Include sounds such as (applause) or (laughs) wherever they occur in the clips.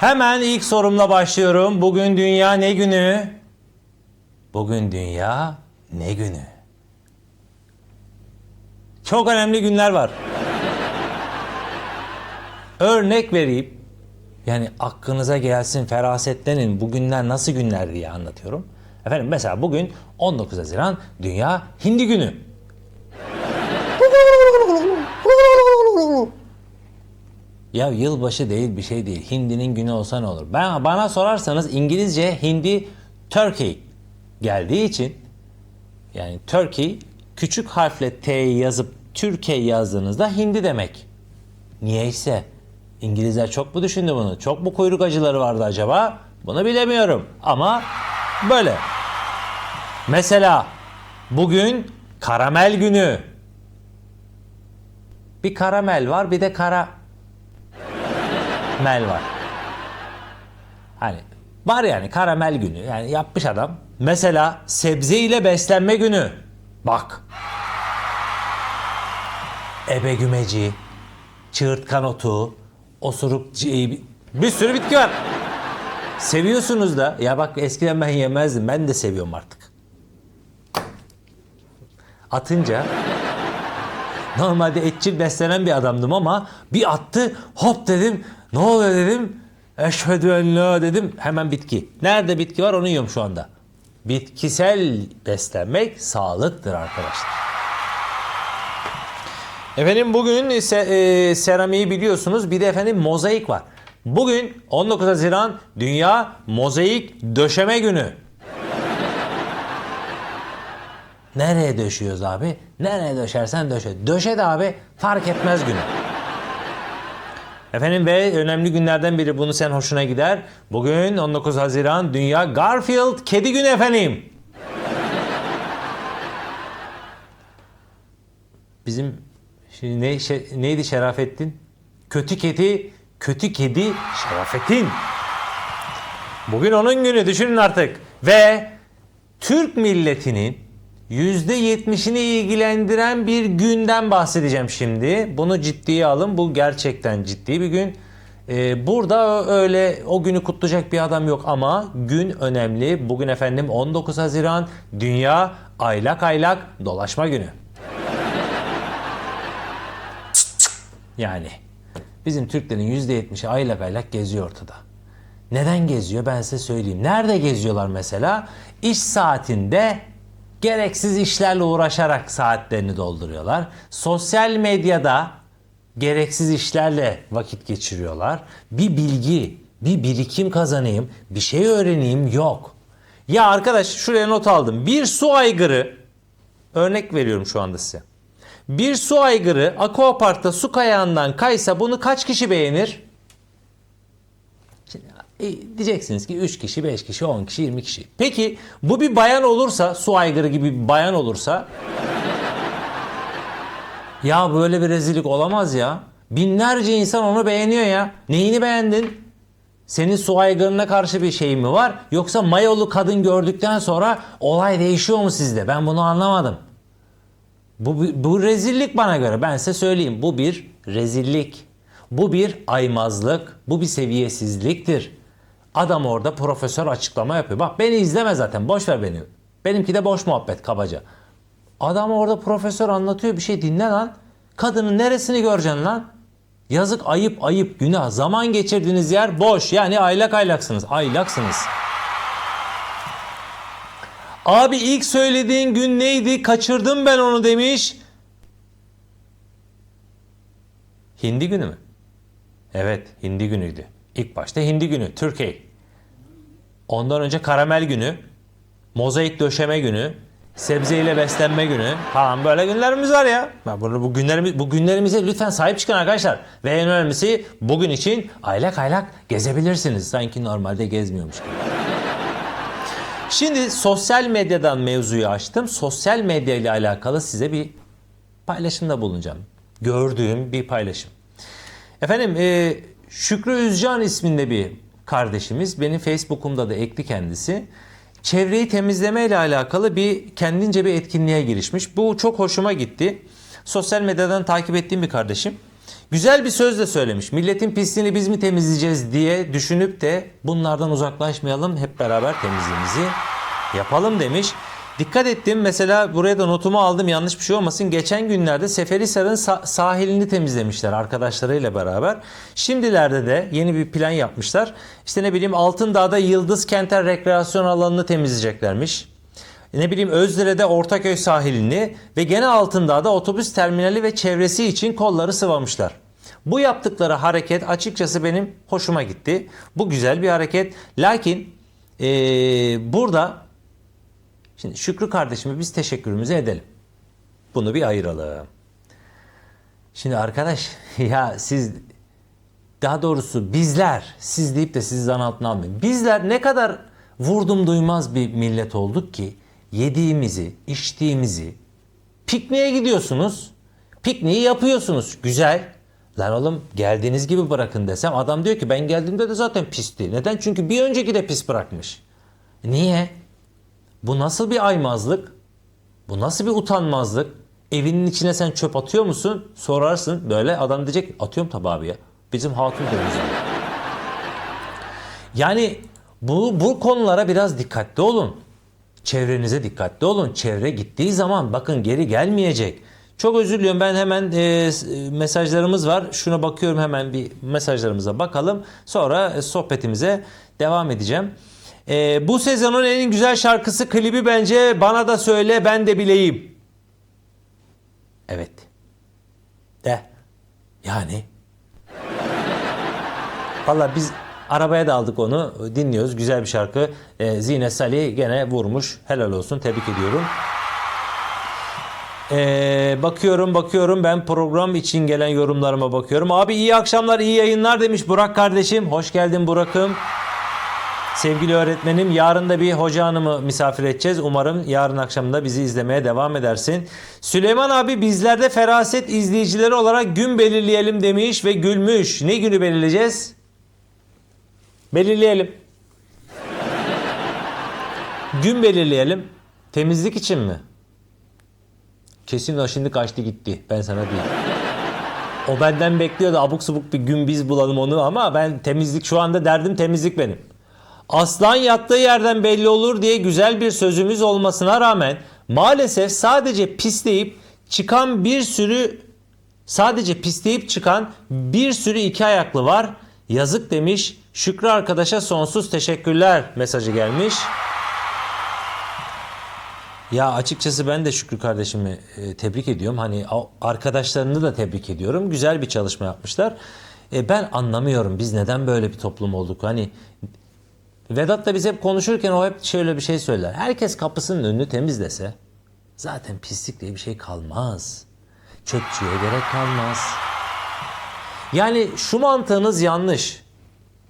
Hemen ilk sorumla başlıyorum. Bugün dünya ne günü? Bugün dünya ne günü? Çok önemli günler var. Örnek vereyim. Yani aklınıza gelsin, ferasetlenin. Bu günler nasıl günler diye anlatıyorum. Efendim mesela bugün 19 Haziran Dünya Hindi Günü. Ya yılbaşı değil bir şey değil. Hindinin günü olsa ne olur? Ben bana sorarsanız İngilizce hindi Turkey geldiği için yani Turkey küçük harfle T'yi yazıp Türkiye yazdığınızda hindi demek. Niyeyse İngilizler çok mu düşündü bunu? Çok mu kuyruk acıları vardı acaba? Bunu bilemiyorum ama böyle. Mesela bugün karamel günü. Bir karamel var bir de kara mel var. Hani var yani karamel günü. Yani yapmış adam. Mesela sebze ile beslenme günü. Bak. Ebe gümeci, çığırtkan otu, osuruk ci- bir sürü bitki var. Seviyorsunuz da. Ya bak eskiden ben yemezdim. Ben de seviyorum artık. Atınca Normalde etçil beslenen bir adamdım ama bir attı hop dedim ne oluyor dedim. Eşhedü en la dedim hemen bitki. Nerede bitki var onu yiyorum şu anda. Bitkisel beslenmek sağlıktır arkadaşlar. Efendim bugün ise e, seramiği biliyorsunuz bir de efendim mozaik var. Bugün 19 Haziran Dünya Mozaik Döşeme Günü. Nereye döşüyoruz abi? Nereye döşersen döşe. Döşe de abi fark etmez günü. Efendim ve önemli günlerden biri bunu sen hoşuna gider. Bugün 19 Haziran Dünya Garfield Kedi Günü efendim. Bizim şimdi ne, şey- neydi Şerafettin? Kötü kedi, kötü kedi Şerafettin. Bugün onun günü düşünün artık. Ve Türk milletinin %70'ini ilgilendiren bir günden bahsedeceğim şimdi. Bunu ciddiye alın. Bu gerçekten ciddi bir gün. Ee, burada öyle o günü kutlayacak bir adam yok ama gün önemli. Bugün efendim 19 Haziran Dünya Aylak Aylak Dolaşma Günü. Yani bizim Türklerin %70'i aylak aylak geziyor ortada. Neden geziyor ben size söyleyeyim. Nerede geziyorlar mesela? İş saatinde gereksiz işlerle uğraşarak saatlerini dolduruyorlar. Sosyal medyada gereksiz işlerle vakit geçiriyorlar. Bir bilgi, bir birikim kazanayım, bir şey öğreneyim yok. Ya arkadaş şuraya not aldım. Bir su aygırı örnek veriyorum şu anda size. Bir su aygırı aquaparkta su kayağından kaysa bunu kaç kişi beğenir? E, diyeceksiniz ki 3 kişi, 5 kişi, 10 kişi, 20 kişi. Peki bu bir bayan olursa, su aygırı gibi bir bayan olursa ya böyle bir rezillik olamaz ya. Binlerce insan onu beğeniyor ya. Neyini beğendin? Senin su aygırına karşı bir şey mi var? Yoksa mayolu kadın gördükten sonra olay değişiyor mu sizde? Ben bunu anlamadım. Bu, bu rezillik bana göre. Ben size söyleyeyim. Bu bir rezillik. Bu bir aymazlık. Bu bir seviyesizliktir. Adam orada profesör açıklama yapıyor. Bak beni izleme zaten. Boş ver beni. Benimki de boş muhabbet kabaca. Adam orada profesör anlatıyor bir şey dinle lan. Kadının neresini göreceksin lan? Yazık ayıp ayıp günah. Zaman geçirdiğiniz yer boş. Yani aylak aylaksınız. Aylaksınız. Abi ilk söylediğin gün neydi? Kaçırdım ben onu demiş. Hindi günü mü? Evet, hindi günüydü. İlk başta hindi günü, Türkiye. Ondan önce karamel günü, mozaik döşeme günü, sebzeyle beslenme günü falan böyle günlerimiz var ya. Bak Bu, bu, günlerimiz, bu günlerimize lütfen sahip çıkın arkadaşlar. Ve en önemlisi bugün için aylak aylak gezebilirsiniz. Sanki normalde gezmiyormuş gibi. Şimdi sosyal medyadan mevzuyu açtım. Sosyal medya ile alakalı size bir paylaşımda bulunacağım. Gördüğüm bir paylaşım. Efendim e, Şükrü Üzcan isminde bir kardeşimiz. Benim Facebook'umda da ekli kendisi. Çevreyi temizleme ile alakalı bir kendince bir etkinliğe girişmiş. Bu çok hoşuma gitti. Sosyal medyadan takip ettiğim bir kardeşim. Güzel bir söz de söylemiş. Milletin pisliğini biz mi temizleyeceğiz diye düşünüp de bunlardan uzaklaşmayalım. Hep beraber temizliğimizi yapalım demiş. Dikkat ettim mesela buraya da notumu aldım yanlış bir şey olmasın. Geçen günlerde Seferihisar'ın sa- sahilini temizlemişler arkadaşlarıyla beraber. Şimdilerde de yeni bir plan yapmışlar. İşte ne bileyim Altındağ'da Yıldız Kenter Rekreasyon Alanı'nı temizleyeceklermiş. Ne bileyim Özdere'de Ortaköy sahilini ve gene Altındağ'da otobüs terminali ve çevresi için kolları sıvamışlar. Bu yaptıkları hareket açıkçası benim hoşuma gitti. Bu güzel bir hareket. Lakin eee, burada şimdi Şükrü kardeşime biz teşekkürümüzü edelim. Bunu bir ayıralım. Şimdi arkadaş (laughs) ya siz daha doğrusu bizler siz deyip de sizi zan altına almayın. Bizler ne kadar vurdum duymaz bir millet olduk ki yediğimizi, içtiğimizi pikniğe gidiyorsunuz. Pikniği yapıyorsunuz. Güzel. Lan oğlum geldiğiniz gibi bırakın desem adam diyor ki ben geldiğimde de zaten pisti. Neden? Çünkü bir önceki de pis bırakmış. Niye? Bu nasıl bir aymazlık? Bu nasıl bir utanmazlık? Evinin içine sen çöp atıyor musun? Sorarsın böyle adam diyecek atıyorum tabii abi ya. Bizim hatun temizliyor. Yani bu, bu konulara biraz dikkatli olun. Çevrenize dikkatli olun. Çevre gittiği zaman bakın geri gelmeyecek. Çok özür diliyorum ben hemen e, s- mesajlarımız var. Şuna bakıyorum hemen bir mesajlarımıza bakalım. Sonra e, sohbetimize devam edeceğim. E, bu sezonun en güzel şarkısı klibi bence bana da söyle ben de bileyim. Evet. De. Yani. Valla biz arabaya da aldık onu. Dinliyoruz. Güzel bir şarkı. Ee, Zine Salih gene vurmuş. Helal olsun. Tebrik ediyorum. Ee, bakıyorum bakıyorum ben program için gelen yorumlarıma bakıyorum. Abi iyi akşamlar iyi yayınlar demiş Burak kardeşim. Hoş geldin Burak'ım. Sevgili öğretmenim yarın da bir hoca hanımı misafir edeceğiz. Umarım yarın akşamda bizi izlemeye devam edersin. Süleyman abi bizlerde feraset izleyicileri olarak gün belirleyelim demiş ve gülmüş. Ne günü belirleyeceğiz? Belirleyelim. Gün belirleyelim. Temizlik için mi? Kesin o şimdi kaçtı gitti. Ben sana diyeyim. O benden bekliyordu abuk subuk bir gün biz bulalım onu ama ben temizlik şu anda derdim temizlik benim. Aslan yattığı yerden belli olur diye güzel bir sözümüz olmasına rağmen maalesef sadece pisleyip çıkan bir sürü sadece pisleyip çıkan bir sürü iki ayaklı var. Yazık demiş. Şükrü arkadaşa sonsuz teşekkürler mesajı gelmiş. Ya açıkçası ben de Şükrü kardeşimi e, tebrik ediyorum. Hani arkadaşlarını da tebrik ediyorum. Güzel bir çalışma yapmışlar. E, ben anlamıyorum biz neden böyle bir toplum olduk. Hani Vedat da biz hep konuşurken o hep şöyle bir şey söyler. Herkes kapısının önünü temizlese zaten pislik diye bir şey kalmaz. Çöpçüye gerek kalmaz. Yani şu mantığınız yanlış.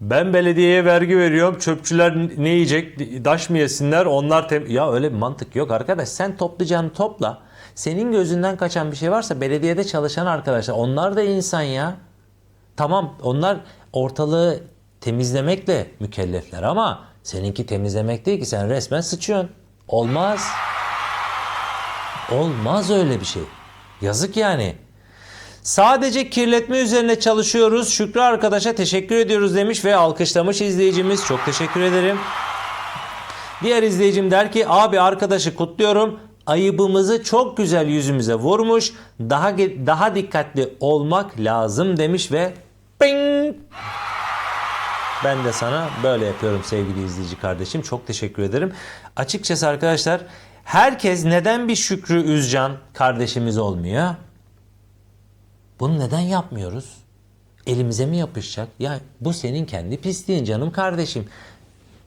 Ben belediyeye vergi veriyorum. Çöpçüler ne yiyecek? Daş mı yesinler? Onlar tem ya öyle bir mantık yok arkadaş. Sen toplayacağını topla. Senin gözünden kaçan bir şey varsa belediyede çalışan arkadaşlar onlar da insan ya. Tamam onlar ortalığı temizlemekle mükellefler ama seninki temizlemek değil ki sen resmen sıçıyorsun. Olmaz. Olmaz öyle bir şey. Yazık yani. Sadece kirletme üzerine çalışıyoruz. Şükrü arkadaşa teşekkür ediyoruz demiş ve alkışlamış izleyicimiz. Çok teşekkür ederim. Diğer izleyicim der ki abi arkadaşı kutluyorum. Ayıbımızı çok güzel yüzümüze vurmuş. Daha daha dikkatli olmak lazım demiş ve ping ben de sana böyle yapıyorum sevgili izleyici kardeşim. Çok teşekkür ederim. Açıkçası arkadaşlar herkes neden bir Şükrü Üzcan kardeşimiz olmuyor? Bunu neden yapmıyoruz? Elimize mi yapışacak? Ya bu senin kendi pisliğin canım kardeşim.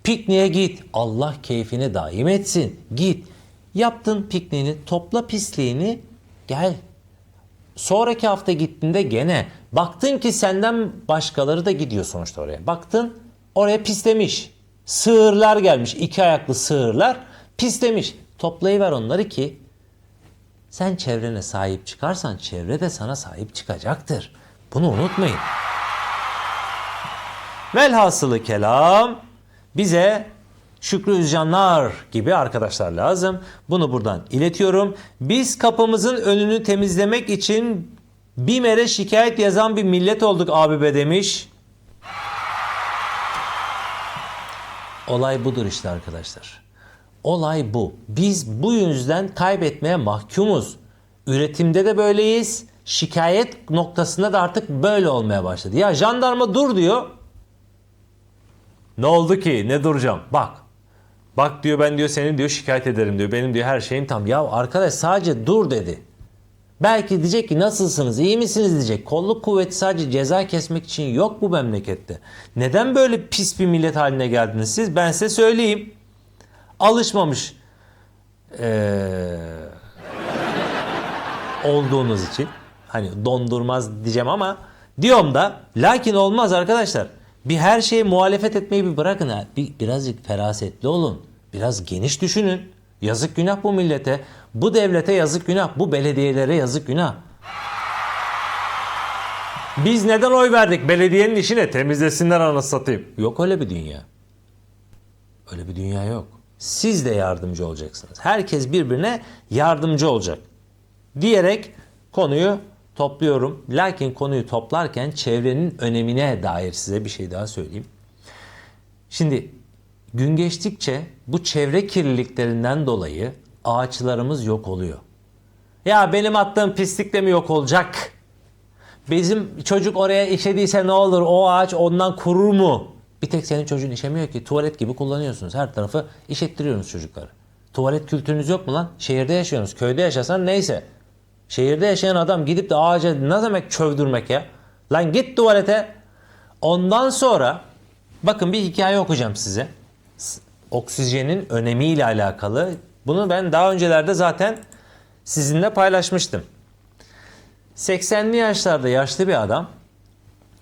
Pikniğe git. Allah keyfini daim etsin. Git. Yaptın pikniğini, topla pisliğini, gel. Sonraki hafta gittiğinde gene baktın ki senden başkaları da gidiyor sonuçta oraya. Baktın oraya pislemiş. Sığırlar gelmiş. iki ayaklı sığırlar pislemiş. Toplayıver onları ki sen çevrene sahip çıkarsan çevre de sana sahip çıkacaktır. Bunu unutmayın. Velhasılı kelam bize Şükrü Üzcanlar gibi arkadaşlar lazım. Bunu buradan iletiyorum. Biz kapımızın önünü temizlemek için BİMER'e şikayet yazan bir millet olduk abi be demiş. Olay budur işte arkadaşlar. Olay bu. Biz bu yüzden kaybetmeye mahkumuz. Üretimde de böyleyiz. Şikayet noktasında da artık böyle olmaya başladı. Ya jandarma dur diyor. Ne oldu ki? Ne duracağım? Bak. Bak diyor ben diyor seni diyor şikayet ederim diyor. Benim diyor her şeyim tam. Ya arkadaş sadece dur dedi. Belki diyecek ki nasılsınız, iyi misiniz diyecek. Kolluk kuvveti sadece ceza kesmek için yok bu memlekette. Neden böyle pis bir millet haline geldiniz siz? Ben size söyleyeyim. Alışmamış ee, olduğunuz için. Hani dondurmaz diyeceğim ama diyorum da lakin olmaz arkadaşlar. Bir her şeye muhalefet etmeyi bir bırakın ha. Bir, birazcık ferasetli olun. Biraz geniş düşünün. Yazık günah bu millete. Bu devlete yazık günah. Bu belediyelere yazık günah. Biz neden oy verdik? Belediyenin işine temizlesinler anasını satayım. Yok öyle bir dünya. Öyle bir dünya yok. Siz de yardımcı olacaksınız. Herkes birbirine yardımcı olacak. Diyerek konuyu topluyorum. Lakin konuyu toplarken çevrenin önemine dair size bir şey daha söyleyeyim. Şimdi gün geçtikçe bu çevre kirliliklerinden dolayı ağaçlarımız yok oluyor. Ya benim attığım pislikle mi yok olacak? Bizim çocuk oraya işediyse ne olur? O ağaç ondan kurur mu? Bir tek senin çocuğun işemiyor ki. Tuvalet gibi kullanıyorsunuz. Her tarafı işettiriyorsunuz çocukları. Tuvalet kültürünüz yok mu lan? Şehirde yaşıyorsunuz. Köyde yaşasan neyse. Şehirde yaşayan adam gidip de ağaca ne demek çövdürmek ya? Lan git tuvalete. Ondan sonra bakın bir hikaye okuyacağım size. Oksijenin önemiyle alakalı. Bunu ben daha öncelerde zaten sizinle paylaşmıştım. 80'li yaşlarda yaşlı bir adam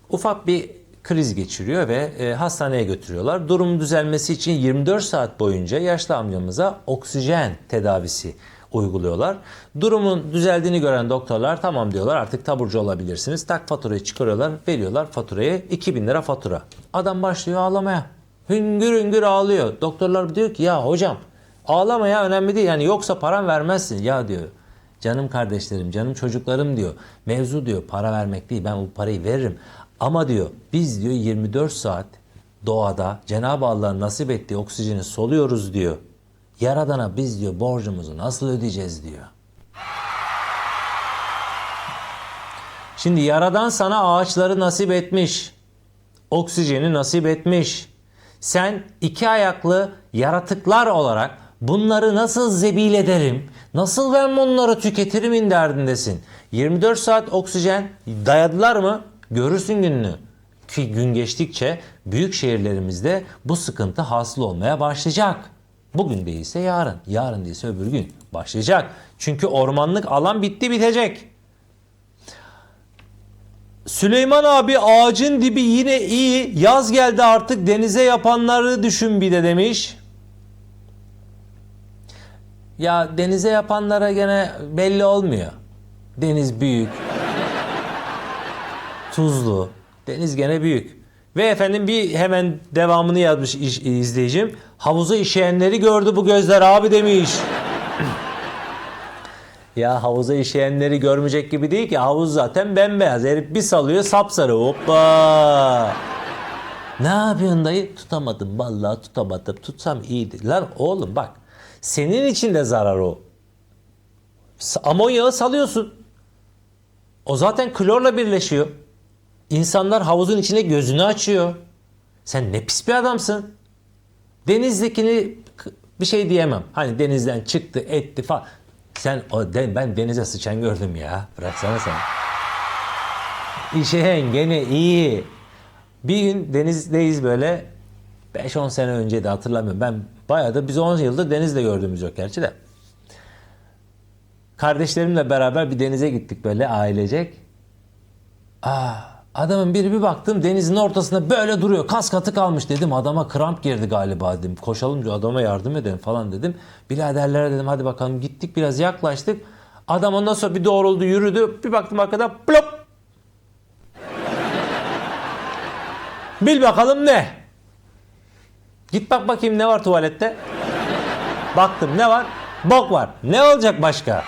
ufak bir kriz geçiriyor ve e, hastaneye götürüyorlar. Durum düzelmesi için 24 saat boyunca yaşlı amcamıza oksijen tedavisi uyguluyorlar. Durumun düzeldiğini gören doktorlar tamam diyorlar artık taburcu olabilirsiniz. Tak faturayı çıkarıyorlar veriyorlar faturayı 2000 lira fatura. Adam başlıyor ağlamaya. Hüngür hüngür ağlıyor. Doktorlar diyor ki ya hocam ağlama ya önemli değil yani yoksa param vermezsin. Ya diyor Canım kardeşlerim, canım çocuklarım diyor. Mevzu diyor para vermek değil ben bu parayı veririm. Ama diyor biz diyor 24 saat doğada Cenab-ı Allah'ın nasip ettiği oksijeni soluyoruz diyor. Yaradana biz diyor borcumuzu nasıl ödeyeceğiz diyor. Şimdi Yaradan sana ağaçları nasip etmiş. Oksijeni nasip etmiş. Sen iki ayaklı yaratıklar olarak bunları nasıl zebil ederim, nasıl ben bunları tüketirim derdindesin. 24 saat oksijen dayadılar mı görürsün gününü. Ki gün geçtikçe büyük şehirlerimizde bu sıkıntı hasıl olmaya başlayacak. Bugün değilse yarın, yarın değilse öbür gün başlayacak. Çünkü ormanlık alan bitti bitecek. Süleyman abi ağacın dibi yine iyi. Yaz geldi artık denize yapanları düşün bir de demiş. Ya denize yapanlara gene belli olmuyor. Deniz büyük. Tuzlu. Deniz gene büyük. Ve efendim bir hemen devamını yazmış izleyicim. Havuza işeyenleri gördü bu gözler abi demiş. Ya havuza işeyenleri görmeyecek gibi değil ki. Havuz zaten bembeyaz. Herif bir salıyor sapsarı. Hoppa. Ne yapıyorsun dayı? Tutamadım. Vallahi tutamadım. Tutsam iyiydi. Lan oğlum bak. Senin için de zarar o. Amonyağı salıyorsun. O zaten klorla birleşiyor. İnsanlar havuzun içine gözünü açıyor. Sen ne pis bir adamsın. Denizdekini bir şey diyemem. Hani denizden çıktı etti falan. Sen o de- ben denize sıçan gördüm ya. Bıraksana sen. İşeyen gene iyi. Bir gün denizdeyiz böyle 5-10 sene önce de hatırlamıyorum. Ben bayağı da biz 10 yıldır denizde gördüğümüz yok gerçi de. Kardeşlerimle beraber bir denize gittik böyle ailecek. Aa, adamın biri bir baktım denizin ortasında böyle duruyor. Kas katı kalmış dedim. Adama kramp girdi galiba dedim. Koşalım adama yardım edelim falan dedim. Biraderlere dedim hadi bakalım gittik biraz yaklaştık. Adam ondan sonra bir doğruldu yürüdü. Bir baktım arkadan plop. (laughs) Bil bakalım ne? Git bak bakayım ne var tuvalette. Baktım ne var? Bok var. Ne olacak başka?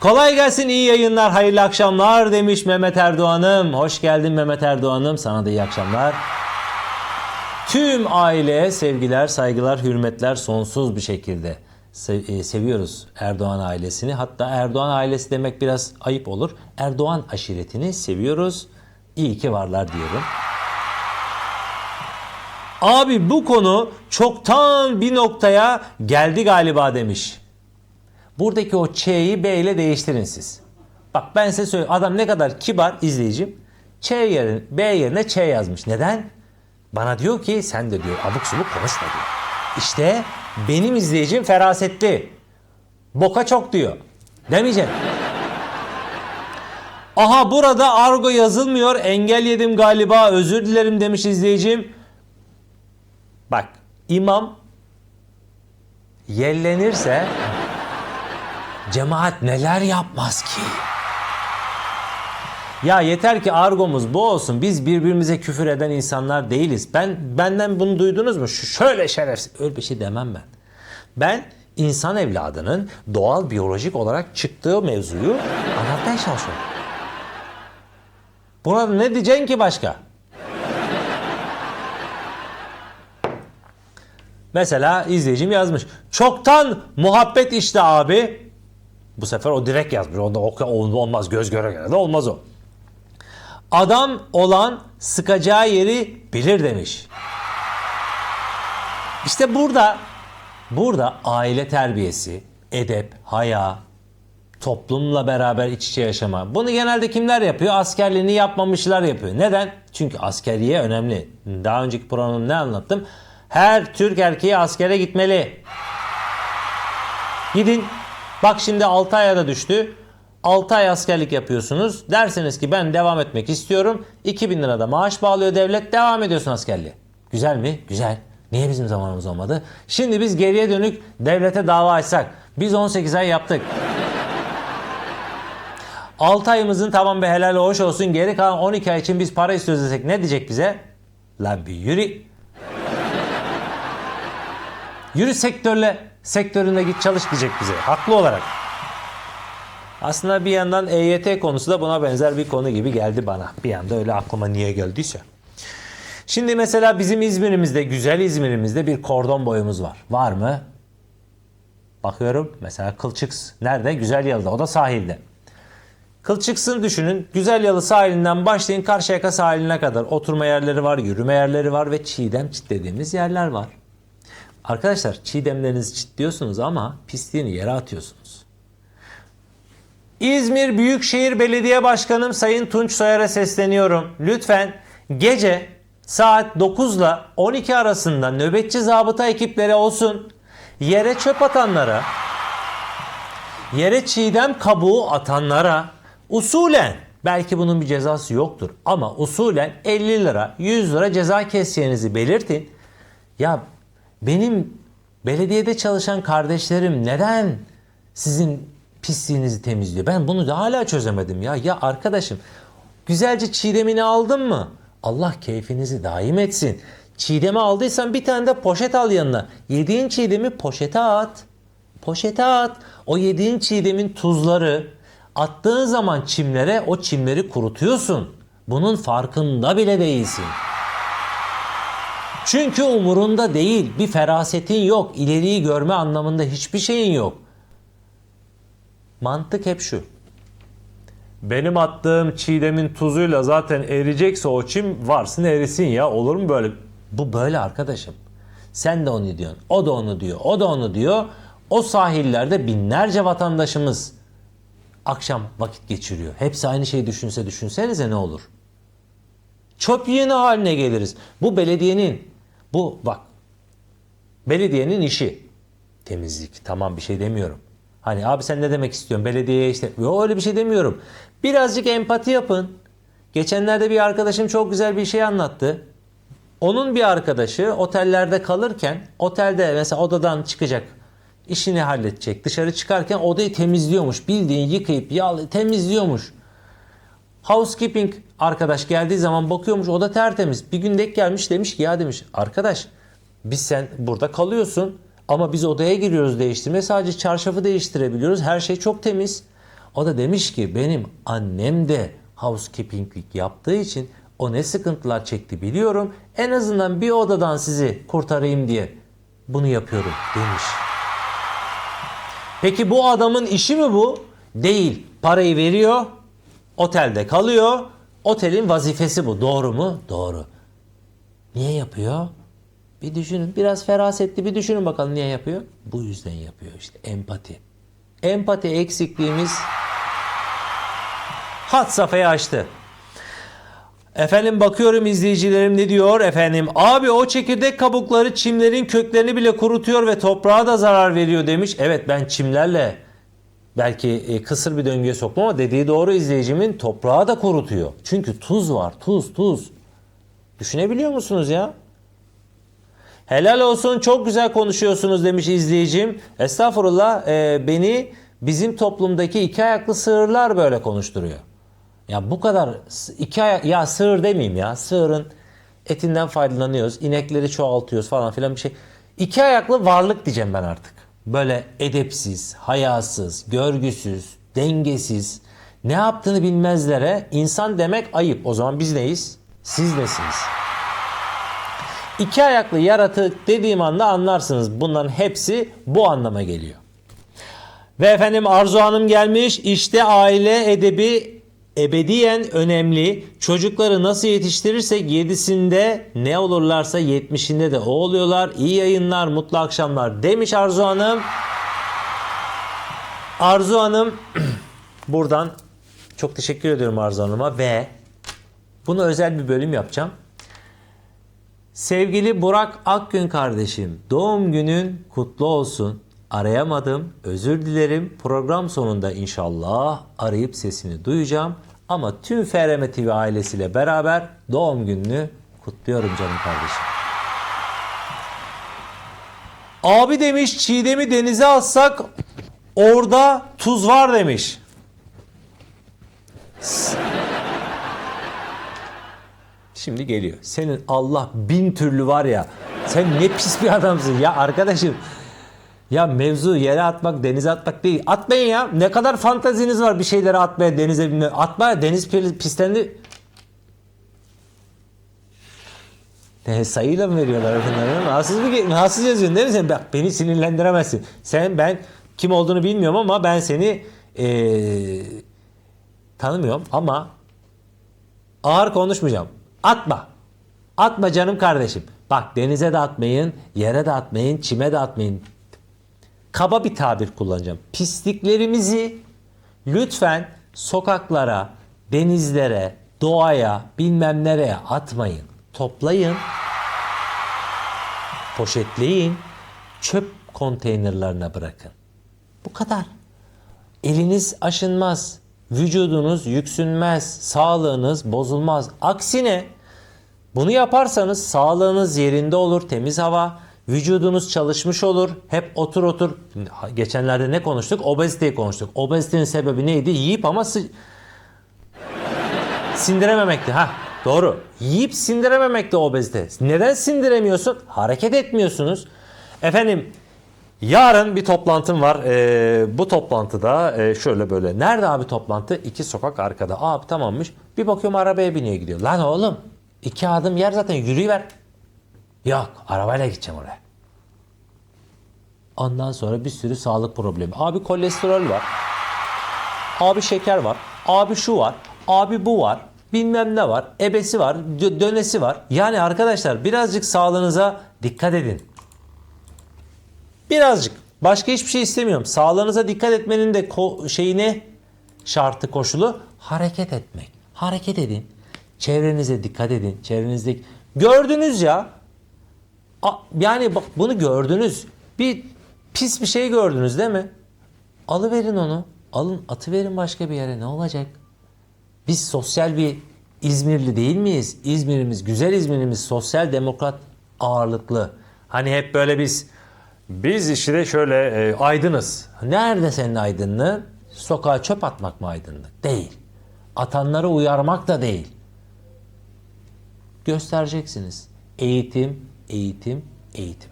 Kolay gelsin, iyi yayınlar, hayırlı akşamlar demiş Mehmet Erdoğan'ım. Hoş geldin Mehmet Erdoğan'ım. Sana da iyi akşamlar. Tüm aileye sevgiler, saygılar, hürmetler sonsuz bir şekilde e, seviyoruz Erdoğan ailesini. Hatta Erdoğan ailesi demek biraz ayıp olur. Erdoğan aşiretini seviyoruz. İyi ki varlar diyorum. Abi bu konu çoktan bir noktaya geldi galiba demiş. Buradaki o Ç'yi B ile değiştirin siz. Bak ben size söyleyeyim. Adam ne kadar kibar izleyicim. Ç yerine, B yerine Ç yazmış. Neden? Bana diyor ki sen de diyor abuk subuk konuşma diyor. İşte benim izleyicim ferasetli. Boka çok diyor. Demeyeceğim. (laughs) Aha burada argo yazılmıyor. Engel yedim galiba. Özür dilerim demiş izleyicim. Bak imam yellenirse cemaat neler yapmaz ki? Ya yeter ki argomuz bu olsun. Biz birbirimize küfür eden insanlar değiliz. Ben benden bunu duydunuz mu? Şu şöyle şerefsiz. Öyle bir şey demem ben. Ben insan evladının doğal biyolojik olarak çıktığı mevzuyu anlatmaya çalışıyorum. Buna ne diyeceksin ki başka? Mesela izleyicim yazmış. Çoktan muhabbet işte abi. Bu sefer o direkt yazmış. Onda olmaz göz göre göre de olmaz o. Adam olan sıkacağı yeri bilir demiş. İşte burada burada aile terbiyesi, edep, haya, toplumla beraber iç içe yaşama. Bunu genelde kimler yapıyor? Askerliğini yapmamışlar yapıyor. Neden? Çünkü askeriye önemli. Daha önceki programda ne anlattım? Her Türk erkeği askere gitmeli. Gidin. Bak şimdi 6 aya da düştü. 6 ay askerlik yapıyorsunuz. Derseniz ki ben devam etmek istiyorum. 2000 lira da maaş bağlıyor devlet. Devam ediyorsun askerliğe. Güzel mi? Güzel. Niye bizim zamanımız olmadı? Şimdi biz geriye dönük devlete dava açsak. Biz 18 ay yaptık. 6 ayımızın tamam be helal hoş olsun. Geri kalan 12 ay için biz para istiyoruz desek ne diyecek bize? Lan bir yürü. Yürü sektörle sektöründe git çalış diyecek bize. Haklı olarak. Aslında bir yandan EYT konusu da buna benzer bir konu gibi geldi bana. Bir anda öyle aklıma niye geldiyse. Şimdi mesela bizim İzmir'imizde, güzel İzmir'imizde bir kordon boyumuz var. Var mı? Bakıyorum mesela Kılçıks. Nerede? Güzel Yalı'da. O da sahilde. Kılçıks'ın düşünün. Güzel Yalı sahilinden başlayın Karşıyaka sahiline kadar. Oturma yerleri var, yürüme yerleri var ve çiğdem çitlediğimiz yerler var. Arkadaşlar çiğdemlerinizi çitliyorsunuz ama pisliğini yere atıyorsunuz. İzmir Büyükşehir Belediye Başkanım Sayın Tunç Soyer'e sesleniyorum. Lütfen gece saat 9 ile 12 arasında nöbetçi zabıta ekipleri olsun. Yere çöp atanlara, yere çiğdem kabuğu atanlara usulen belki bunun bir cezası yoktur ama usulen 50 lira 100 lira ceza keseceğinizi belirtin. Ya benim belediyede çalışan kardeşlerim neden sizin pisliğinizi temizliyor? Ben bunu da hala çözemedim ya. Ya arkadaşım güzelce çiğdemini aldın mı? Allah keyfinizi daim etsin. Çiğdemi aldıysan bir tane de poşet al yanına. Yediğin çiğdemi poşete at. Poşete at. O yediğin çiğdemin tuzları attığın zaman çimlere o çimleri kurutuyorsun. Bunun farkında bile değilsin. Çünkü umurunda değil. Bir ferasetin yok. İleriyi görme anlamında hiçbir şeyin yok. Mantık hep şu. Benim attığım çiğdemin tuzuyla zaten eriyecekse o çim varsın erisin ya. Olur mu böyle? Bu böyle arkadaşım. Sen de onu diyorsun. O da onu diyor. O da onu diyor. O sahillerde binlerce vatandaşımız akşam vakit geçiriyor. Hepsi aynı şeyi düşünse düşünsenize ne olur? Çöp yığını haline geliriz. Bu belediyenin, bu bak, belediyenin işi. Temizlik, tamam bir şey demiyorum. Hani abi sen ne demek istiyorsun? Belediyeye işte, yok öyle bir şey demiyorum. Birazcık empati yapın. Geçenlerde bir arkadaşım çok güzel bir şey anlattı. Onun bir arkadaşı otellerde kalırken, otelde mesela odadan çıkacak, işini halledecek. Dışarı çıkarken odayı temizliyormuş. Bildiğin yıkayıp yağlı temizliyormuş. Housekeeping arkadaş geldiği zaman bakıyormuş o da tertemiz. Bir gün denk gelmiş demiş ki ya demiş arkadaş biz sen burada kalıyorsun ama biz odaya giriyoruz değiştirmeye sadece çarşafı değiştirebiliyoruz. Her şey çok temiz. O da demiş ki benim annem de housekeepinglik yaptığı için o ne sıkıntılar çekti biliyorum. En azından bir odadan sizi kurtarayım diye bunu yapıyorum demiş. Peki bu adamın işi mi bu? Değil. Parayı veriyor, otelde kalıyor. Otelin vazifesi bu. Doğru mu? Doğru. Niye yapıyor? Bir düşünün. Biraz ferasetli bir düşünün bakalım niye yapıyor? Bu yüzden yapıyor işte. Empati. Empati eksikliğimiz hat safhayı açtı. Efendim bakıyorum izleyicilerim ne diyor efendim. Abi o çekirdek kabukları çimlerin köklerini bile kurutuyor ve toprağa da zarar veriyor demiş. Evet ben çimlerle belki e, kısır bir döngüye soktum ama dediği doğru izleyicimin toprağı da kurutuyor. Çünkü tuz var tuz tuz. Düşünebiliyor musunuz ya? Helal olsun çok güzel konuşuyorsunuz demiş izleyicim. Estağfurullah e, beni bizim toplumdaki iki ayaklı sığırlar böyle konuşturuyor. Ya bu kadar iki ayak ya sığır demeyeyim ya sığırın etinden faydalanıyoruz inekleri çoğaltıyoruz falan filan bir şey. İki ayaklı varlık diyeceğim ben artık. Böyle edepsiz, hayasız, görgüsüz, dengesiz, ne yaptığını bilmezlere insan demek ayıp. O zaman biz neyiz? Siz nesiniz? İki ayaklı yaratık dediğim anda anlarsınız. Bunların hepsi bu anlama geliyor. Ve efendim Arzu Hanım gelmiş. İşte aile edebi ebediyen önemli. Çocukları nasıl yetiştirirsek yedisinde ne olurlarsa yetmişinde de o oluyorlar. İyi yayınlar, mutlu akşamlar demiş Arzu Hanım. Arzu Hanım (clears throat) buradan çok teşekkür ediyorum Arzu Hanım'a ve bunu özel bir bölüm yapacağım. Sevgili Burak Akgün kardeşim, doğum günün kutlu olsun. Arayamadım, özür dilerim. Program sonunda inşallah arayıp sesini duyacağım. Ama tüm FRM TV ailesiyle beraber doğum gününü kutluyorum canım kardeşim. Abi demiş Çiğdem'i denize atsak orada tuz var demiş. Şimdi geliyor. Senin Allah bin türlü var ya. Sen ne pis bir adamsın ya arkadaşım. Ya mevzu yere atmak, denize atmak değil. Atmayın ya. Ne kadar fantaziniz var bir şeyleri atmaya, denize binmeye. Atma deniz pi- pislendi. Ne, sayıyla mı veriyorlar bunları? Rahatsız mı? Rahatsız yazıyorsun değil mi sen? Bak beni sinirlendiremezsin. Sen ben kim olduğunu bilmiyorum ama ben seni eee, tanımıyorum ama Ağır konuşmayacağım. Atma. Atma canım kardeşim. Bak denize de atmayın, yere de atmayın, çime de atmayın. Kaba bir tabir kullanacağım. Pisliklerimizi lütfen sokaklara, denizlere, doğaya, bilmem nereye atmayın. Toplayın, poşetleyin, çöp konteynerlarına bırakın. Bu kadar. Eliniz aşınmaz, vücudunuz yüksünmez, sağlığınız bozulmaz. Aksine bunu yaparsanız sağlığınız yerinde olur, temiz hava, vücudunuz çalışmış olur. Hep otur otur. Geçenlerde ne konuştuk? Obeziteyi konuştuk. Obezitenin sebebi neydi? Yiyip ama sı- sindirememekti. Ha, doğru. Yiyip sindirememekti obezite. Neden sindiremiyorsun? Hareket etmiyorsunuz. Efendim Yarın bir toplantım var. Ee, bu toplantıda e, şöyle böyle. Nerede abi toplantı? İki sokak arkada. Abi tamammış. Bir bakıyorum arabaya biniyor gidiyor. Lan oğlum iki adım yer zaten yürüyüver. Yok arabayla gideceğim oraya. Ondan sonra bir sürü sağlık problemi. Abi kolesterol var. Abi şeker var. Abi şu var. Abi bu var. Bilmem ne var. Ebesi var. dö- Dönesi var. Yani arkadaşlar birazcık sağlığınıza dikkat edin. Birazcık. Başka hiçbir şey istemiyorum. Sağlığınıza dikkat etmenin de ko- şeyi ne? Şartı koşulu hareket etmek. Hareket edin. Çevrenize dikkat edin. Çevrenizdeki gördünüz ya. Yani bak bunu gördünüz. Bir pis bir şey gördünüz değil mi? Alıverin onu. Alın atıverin başka bir yere ne olacak? Biz sosyal bir İzmirli değil miyiz? İzmir'imiz, güzel İzmir'imiz sosyal demokrat ağırlıklı. Hani hep böyle biz biz işte şöyle e, aydınız. Nerede senin aydınlığın? Sokağa çöp atmak mı aydınlık? Değil. Atanları uyarmak da değil. Göstereceksiniz. Eğitim, eğitim, eğitim.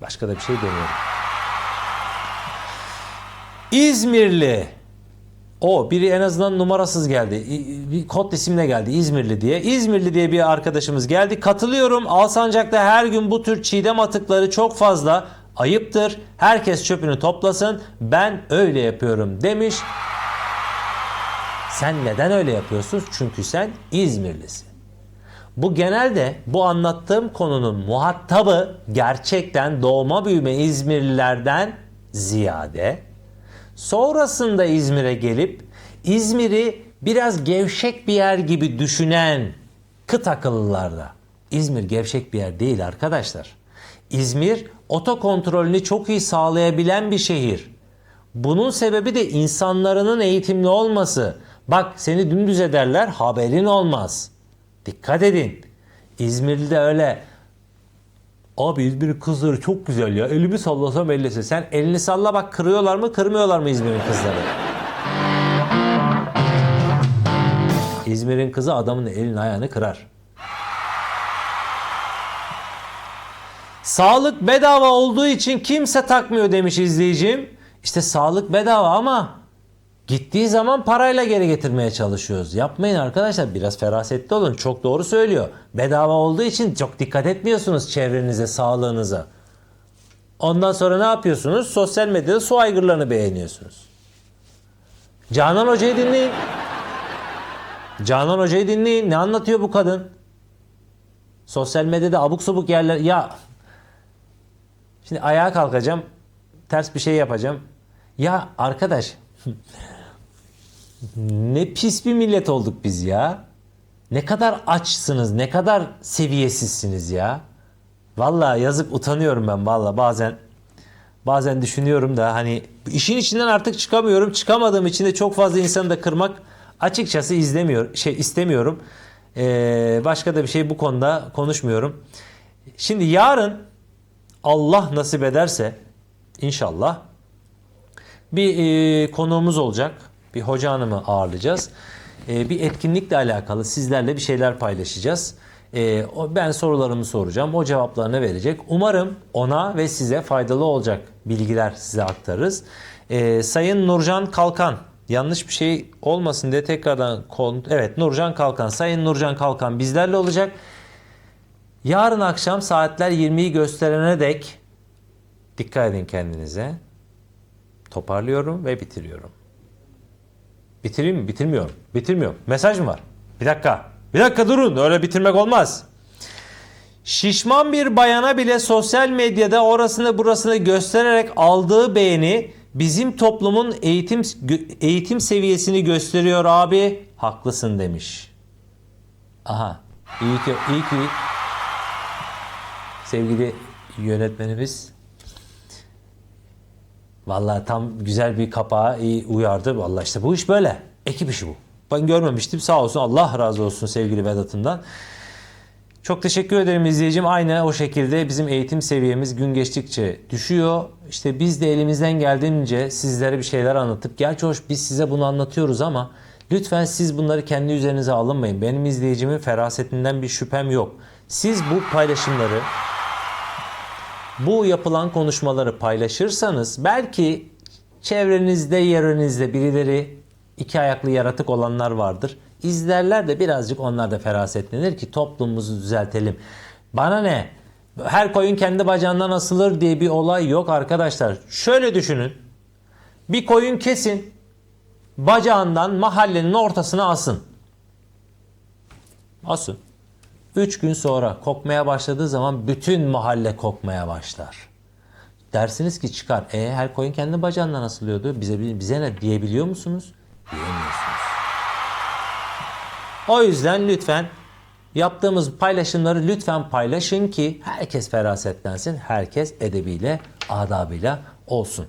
Başka da bir şey demiyorum. İzmirli O biri en azından numarasız geldi. Bir kod isimle geldi İzmirli diye. İzmirli diye bir arkadaşımız geldi. Katılıyorum. Alsancak'ta her gün bu tür çiğdem atıkları çok fazla. Ayıptır. Herkes çöpünü toplasın. Ben öyle yapıyorum demiş. Sen neden öyle yapıyorsun? Çünkü sen İzmirlisin. Bu genelde bu anlattığım konunun muhatabı gerçekten doğma büyüme İzmirlilerden ziyade sonrasında İzmir'e gelip İzmir'i biraz gevşek bir yer gibi düşünen kıt akıllılarda. İzmir gevşek bir yer değil arkadaşlar. İzmir otokontrolünü çok iyi sağlayabilen bir şehir. Bunun sebebi de insanların eğitimli olması. Bak seni dümdüz ederler haberin olmaz. Dikkat edin. İzmirli'de öyle Abi İzmir'in kızları çok güzel ya. Elimi sallasam ellese. Sen elini salla bak kırıyorlar mı kırmıyorlar mı İzmir'in kızları? İzmir'in kızı adamın elini ayağını kırar. Sağlık bedava olduğu için kimse takmıyor demiş izleyicim. İşte sağlık bedava ama gittiği zaman parayla geri getirmeye çalışıyoruz. Yapmayın arkadaşlar biraz ferasetli olun. Çok doğru söylüyor. Bedava olduğu için çok dikkat etmiyorsunuz çevrenize, sağlığınıza. Ondan sonra ne yapıyorsunuz? Sosyal medyada su aygırlarını beğeniyorsunuz. Canan Hoca'yı dinleyin. Canan Hoca'yı dinleyin. Ne anlatıyor bu kadın? Sosyal medyada abuk subuk yerler... Ya Şimdi ayağa kalkacağım. Ters bir şey yapacağım. Ya arkadaş (laughs) ne pis bir millet olduk biz ya. Ne kadar açsınız, ne kadar seviyesizsiniz ya. Vallahi yazık utanıyorum ben vallahi bazen. Bazen düşünüyorum da hani işin içinden artık çıkamıyorum. Çıkamadığım için de çok fazla insanı da kırmak açıkçası izlemiyor, şey istemiyorum. Ee, başka da bir şey bu konuda konuşmuyorum. Şimdi yarın Allah nasip ederse inşallah bir e, konuğumuz olacak. Bir hoca hanımı ağırlayacağız. E, bir etkinlikle alakalı sizlerle bir şeyler paylaşacağız. E, ben sorularımı soracağım. O cevaplarını verecek. Umarım ona ve size faydalı olacak bilgiler size aktarırız. E, Sayın Nurcan Kalkan yanlış bir şey olmasın diye tekrardan evet Nurcan Kalkan Sayın Nurcan Kalkan bizlerle olacak. Yarın akşam saatler 20'yi gösterene dek dikkat edin kendinize. Toparlıyorum ve bitiriyorum. Bitireyim mi? Bitirmiyorum. Bitirmiyorum. Mesaj mı var? Bir dakika. Bir dakika durun. Öyle bitirmek olmaz. Şişman bir bayana bile sosyal medyada orasını burasını göstererek aldığı beğeni bizim toplumun eğitim eğitim seviyesini gösteriyor abi. Haklısın demiş. Aha. İyi ki iyi ki sevgili yönetmenimiz Vallahi tam güzel bir kapağa iyi uyardı. Vallahi işte bu iş böyle. Ekip işi bu. Ben görmemiştim. Sağ olsun Allah razı olsun sevgili Vedat'ımdan. Çok teşekkür ederim izleyicim. Aynı o şekilde bizim eğitim seviyemiz gün geçtikçe düşüyor. İşte biz de elimizden geldiğince sizlere bir şeyler anlatıp gerçi hoş biz size bunu anlatıyoruz ama lütfen siz bunları kendi üzerinize alınmayın. Benim izleyicimin ferasetinden bir şüphem yok. Siz bu paylaşımları bu yapılan konuşmaları paylaşırsanız belki çevrenizde, yerinizde birileri iki ayaklı yaratık olanlar vardır. İzlerler de birazcık onlar da ferasetlenir ki toplumumuzu düzeltelim. Bana ne? Her koyun kendi bacağından asılır diye bir olay yok arkadaşlar. Şöyle düşünün. Bir koyun kesin bacağından mahallenin ortasına asın. Asın. 3 gün sonra kokmaya başladığı zaman bütün mahalle kokmaya başlar. Dersiniz ki çıkar. E her koyun kendi bacağından asılıyordu. Bize bize ne diyebiliyor musunuz? Diyemiyorsunuz. O yüzden lütfen yaptığımız paylaşımları lütfen paylaşın ki herkes ferasetlensin. Herkes edebiyle, adabıyla olsun.